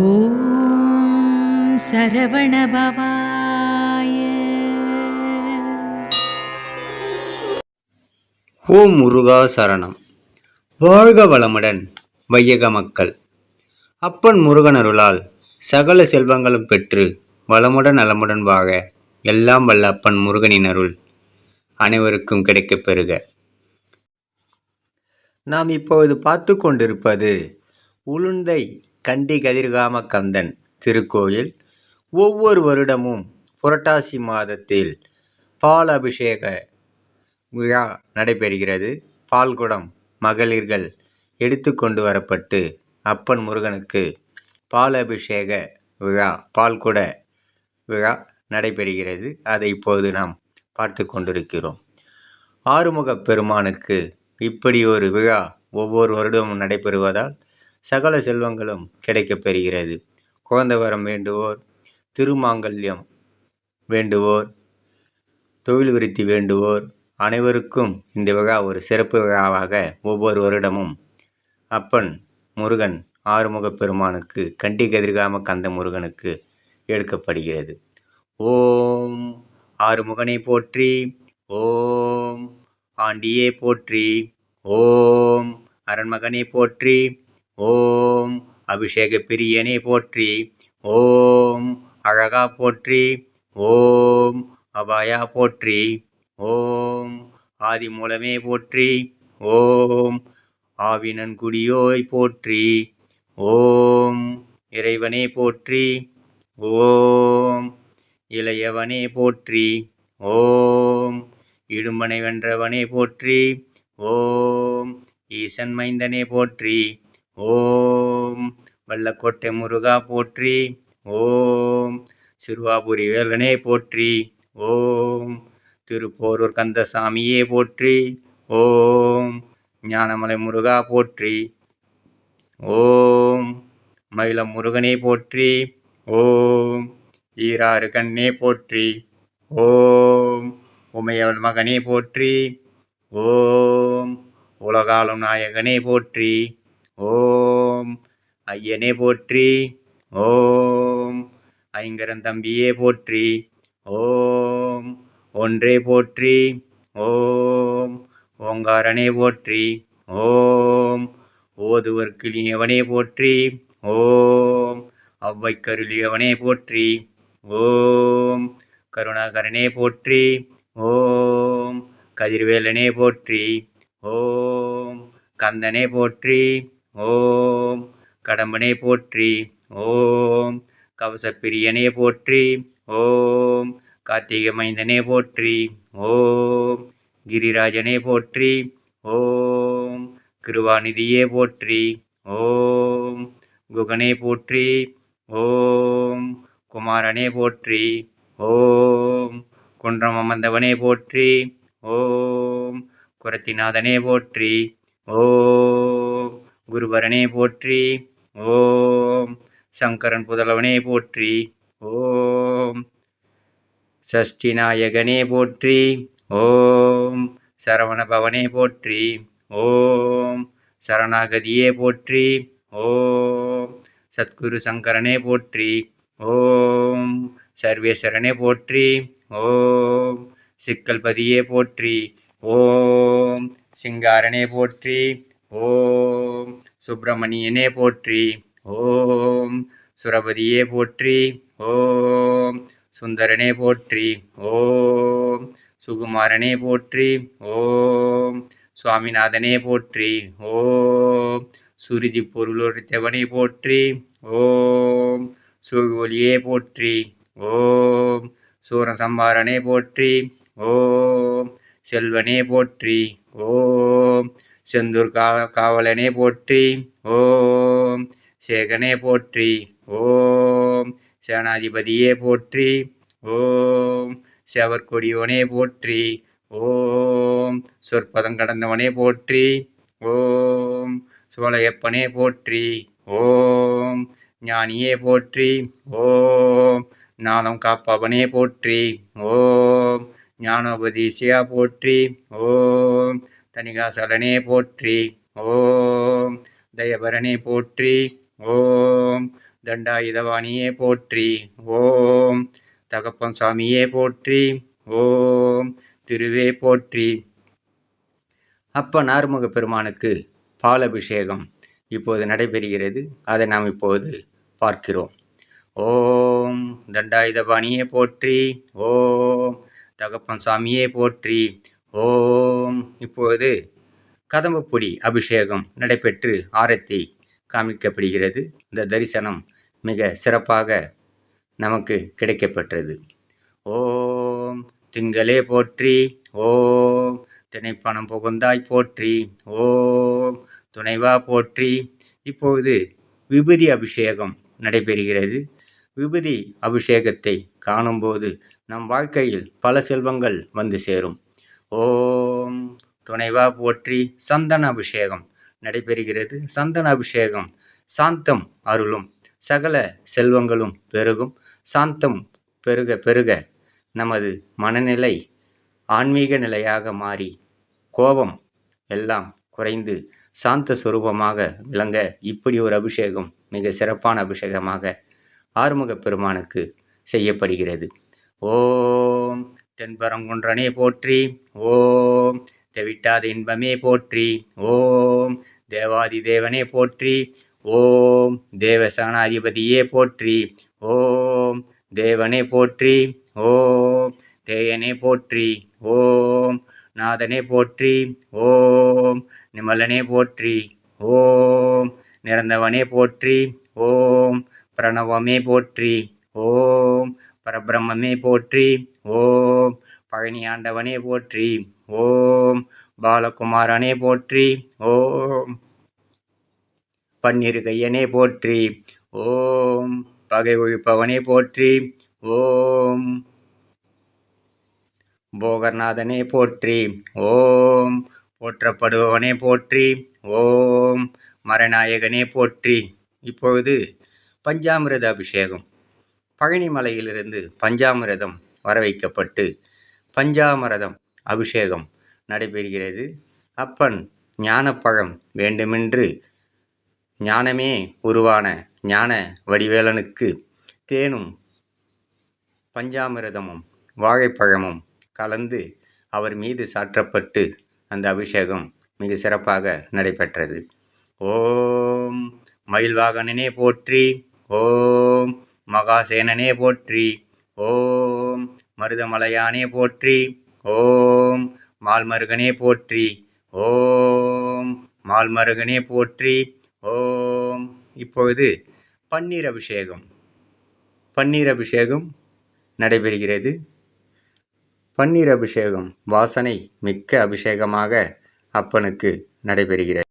ஓம் சரவணபவாய ஓம் முருகா சரணம். வாழ்க வளமுடன் வையக மக்கள். அப்பன் முருகனருளால் சகல செல்வங்களும் பெற்று வளமுடன் நலமுடன் வாழ எல்லாம் வல்ல அப்பன் முருகனின் அருள் அனைவருக்கும் கிடைக்கப் பெறுக. நாம் இப்பொழுது பார்த்து கொண்டிருப்பது உளுந்தை கண்டி கதிர்காம கந்தன் திருக்கோயில். ஒவ்வொரு வருடமும் புரட்டாசி மாதத்தில் பால் அபிஷேக விழா நடைபெறுகிறது. பால்குடம் மகளிர்கள் எடுத்து கொண்டு வரப்பட்டு அப்பன் முருகனுக்கு பால் அபிஷேக விழா பால்குட விழா நடைபெறுகிறது. அதை இப்போது நாம் பார்த்து கொண்டிருக்கிறோம். ஆறுமுகப் பெருமானுக்கு இப்படி ஒரு விழா ஒவ்வொரு வருடமும் நடைபெறுவதால் சகல செல்வங்களும் கிடைக்கப் பெறுகிறது. குழந்தை வரம் வேண்டுவோர் திருமாங்கல்யம் வேண்டுவோர் தொழில் விருத்தி வேண்டுவோர் அனைவருக்கும் இந்த விழா ஒரு சிறப்பு விழாவாக ஒவ்வொரு வருடமும். அப்பன் முருகன் ஆறுமுகப் பெருமானுக்கு கண்டி கதிர்காம கந்த முருகனுக்கு எடுக்கப்படுகிறது. ஓம் ஆறுமுகனை போற்றி ஓம் ஆண்டியே போற்றி ஓம் அரண்மகனை போற்றி ஓம் அபிஷேக பிரியனே போற்றி ஓம் அழகா போற்றி ஓம் அபாயா போற்றி ஓம் ஆதி மூலமே போற்றி ஓம் ஆவினன்குடியோய் போற்றி ஓம் இறைவனே போற்றி ஓம் இளையவனே போற்றி ஓம் இடும்பனை வென்றவனே போற்றி ஓம் ஈசன் மைந்தனே போற்றி ஓம். வல்லக்கோட்டை முருகா போற்றி. ஓம். சிறுவாபுரி வேலனே போற்றி. ஓம். திருப்போரூர் கந்தசாமியே போற்றி. ஓம். ஞானமலை முருகா போற்றி. ஓம். மயிலம் முருகனே போற்றி. ஓம். ஈராறு கண்ணே போற்றி. ஓம். உமையவள் மகனே போற்றி. ஓம். உலகாலும் நாயகனே போற்றி. ஓம் ஐயனே போற்றி. ஓம் ஐங்கரந்தம்பியே போற்றி. ஓம் ஒன்றே போற்றி. ஓம் ஓங்காரனே போற்றி. ஓம் ஓதுவர்க்கிளியவனே போற்றி. ஓம் அவ்வைக்கருளியவனே போற்றி. ஓம் கருணாகரனே போற்றி. ஓம் கதிர்வேலனே போற்றி. ஓம் கந்தனே போற்றி. ஓம். கடம்பனே போற்றி. ஓம். கவசப்பிரியனே போற்றி. ஓம். கார்த்திக மைந்தனே போற்றி. ஓம். கிரிராஜனே போற்றி. ஓம். கிருவாநிதியே போற்றி. ஓம். குகனே போற்றி. ஓம். குமாரனே போற்றி. ஓம். குன்றம் அமர்ந்தவனே போற்றி. ஓம். குரத்திநாதனே போற்றி. ஓம். குருபரனே போற்றி. ஓம். சங்கரன் புதலவனே போற்றி. ஓம். சஷ்டிநாயகனே போற்றி. ஓம். சரவணபவனே போற்றி. ஓம். சரணாகதியே போற்றி. ஓம். சத்குரு சங்கரனே போற்றி. ஓம். சர்வேஸ்வரனே போற்றி. ஓம். சிக்கல்பதியே போற்றி. ஓம். சிங்காரனே போற்றி. ஓம். சுப்பிரமணியனே போற்றி. ஓம். சுரபதியே போற்றி. ஓம். சுந்தரனே போற்றி. ஓம். சுகுமாரனே போற்றி. ஓம். சுவாமிநாதனே போற்றி. ஓம். சுருதி பொருளுரைத்தவனே போற்றி. ஓம். சுகொலியே போற்றி. ஓம். சூரசம்பாரனே போற்றி. ஓம். செல்வனே போற்றி. ஓம். செந்தூர் கா காவலனே போற்றி ஓம். சேகனே போற்றி ஓம். சேனாதிபதியே போற்றி ஓம். செவற்கொடியோனே போற்றி ஓம். சொற்பதம் கடந்தவனே போற்றி ஓம். சோழையப்பனே போற்றி ஓம். ஞானியே போற்றி ஓம். நாளம் காப்பவனே போற்றி ஓம். ஞானோபதீசியா போற்றி ஓம். தனிகாசலனே போற்றி. ஓம் தயபரனே போற்றி. ஓம் தண்டாயுதவாணியே போற்றி. ஓம் தகப்பன் சுவாமியே போற்றி. ஓம் திருவே போற்றி. அப்ப நார்முக பெருமானுக்கு பாலபிஷேகம் இப்போது நடைபெறுகிறது. அதை நாம் இப்போது பார்க்கிறோம். ஓம் தண்டாயுதபாணியே போற்றி. ஓம் தகப்பன் சாமியே போற்றி. ஓம் இப்போது கதம்பப்பொடி அபிஷேகம் நடைபெற்று ஆரத்தி காமிக்கப்படுகிறது. இந்த தரிசனம் மிக சிறப்பாக நமக்கு கிடைக்கப்பெற்றது. ஓம் திங்களே போற்றி ஓம் திணைப்பணம் புகுந்தாய் போற்றி ஓம் துணைவா போற்றி. இப்பொழுது விபூதி அபிஷேகம் நடைபெறுகிறது. விபூதி அபிஷேகத்தை காணும்போது நம் வாழ்க்கையில் பல செல்வங்கள் வந்து சேரும். ஓம். துணைவா போற்றி சந்தன அபிஷேகம் நடைபெறுகிறது சந்தன அபிஷேகம் சாந்தம் அருளும். சகல செல்வங்களும் பெருகும். சாந்தம் பெருக பெருக. நமது மனநிலை ஆன்மீக நிலையாக மாறி கோபம் எல்லாம் குறைந்து சாந்த சுரூபமாக விளங்க இப்படி ஒரு அபிஷேகம் மிக சிறப்பான அபிஷேகமாக ஆறுமுக பெருமானுக்கு செய்யப்படுகிறது. ஓம். தென்பரங்குன்றனே போற்றி ஓம் தெவிட்டாத இன்பமே போற்றி ஓம் தேவாதி தேவனே போற்றி ஓம் தேவசானாதிபதியே போற்றி ஓம் தேவனே போற்றி ஓம் தேயனே போற்றி ஓம் நாதனே போற்றி ஓம் நிமலனே போற்றி ஓம் நிறந்தவனே போற்றி ஓம் பிரணவமே போற்றி ஓம் பரபிரம்மே போற்றி. ஓம் பழனியாண்டவனே போற்றி. ஓம் பாலகுமாரனே போற்றி. ஓம் பன்னிருகையனே போற்றி. ஓம் பகை ஒழிப்பவனே போற்றி. ஓம் போகர்நாதனே போற்றி. ஓம் போற்றப்படுபவனே போற்றி. ஓம் மரநாயகனே போற்றி. இப்பொழுது பஞ்சாமிரத அபிஷேகம் பழனிமலையிலிருந்து பஞ்சாமிரதம் வர வைக்கப்பட்டு பஞ்சாமிரதம் அபிஷேகம் நடைபெறுகிறது. அப்பன் ஞானப்பழம் வேண்டுமென்று ஞானமே உருவான ஞான வடிவேலனுக்கு தேனும் பஞ்சாமிரதமும் வாழைப்பழமும் கலந்து அவர் மீது சாற்றப்பட்டு அந்த அபிஷேகம் மிக சிறப்பாக நடைபெற்றது. ஓம் மயில்வாகனனே போற்றி. ஓம் மகாசேனனே போற்றி. ஓம் மருதமலையானே போற்றி. ஓம் மால்மருகனே போற்றி. ஓம் மால்மருகனே போற்றி. ஓம் இப்பொழுது பன்னீர் அபிஷேகம் பன்னீர் அபிஷேகம் நடைபெறுகிறது. பன்னீர் அபிஷேகம் வாசனை மிக்க அபிஷேகமாக அப்பனுக்கு நடைபெறுகிறது.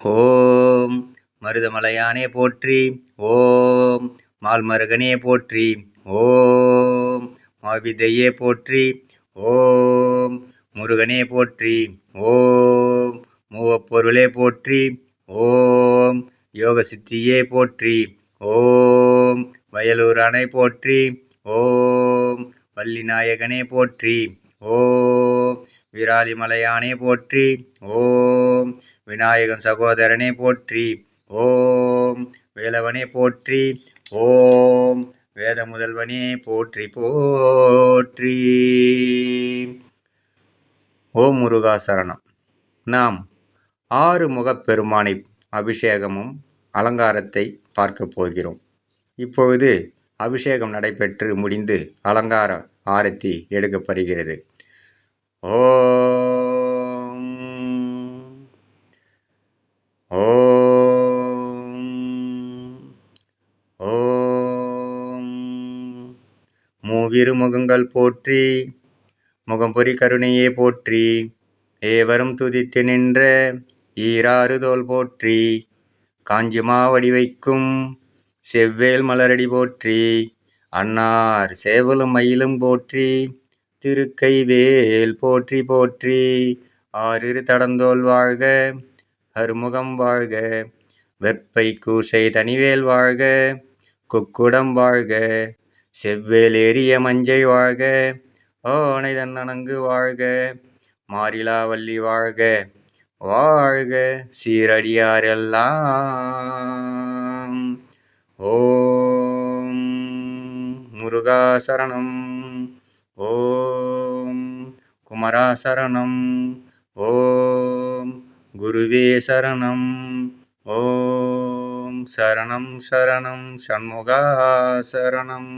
ஓம் மருதமலையானே போற்றி. ஓம் மால்மருகனே போற்றி. ஓம். மாவிதையே போற்றி. ஓம். முருகனே போற்றி. ஓம். மூவப்பொருளே போற்றி. ஓம். யோக சித்தியே போற்றி. ஓம். வயலூர் அணை போற்றி. ஓம். வள்ளிநாயகனே போற்றி. ஓம். விராலிமலையானே போற்றி. ஓம். விநாயகன் சகோதரனே போற்றி. ஓம். வேலவனே போற்றி. ஓம். வேத முதல்வனே போற்றி போற்றி. ஓம் முருகா சரணம். நாம் ஆறு முகப்பெருமானை அபிஷேகமும் அலங்காரத்தை பார்க்க போகிறோம். இப்பொழுது அபிஷேகம் நடைபெற்று முடிந்து அலங்கார ஆரத்தி எடுக்கப்படுகிறது. ஓ மூவிரு முகங்கள் போற்றி முகம்பொறி கருணையே போற்றி ஏவரும் துதித்து நின்ற ஈராறு தோல் போற்றி காஞ்சி மாவடி வைக்கும் செவ்வேல் மலரடி போற்றி அன்னார் சேவலும் மயிலும் போற்றி திருக்கைவேல் போற்றி போற்றி ஆறிரு தடந்தோல் வாழ்க அருமுகம் வாழ்க வெப்பை கூசை தனிவேல் வாழ்க குக்குடம் வாழ்க செவ்வேலேறிய மஞ்சை வாழ்க ஓனை தன்னணங்கு வாழ்க மாரிலாவல்லி வாழ்க வாழ்க சீரடியாரெல்லாம் ஓம் முருகாசரணம் ஓம் குமராசரணம் ஓம் குருவே சரணம் ஓம் சரணம் சரணம் சண்முகா சரணம்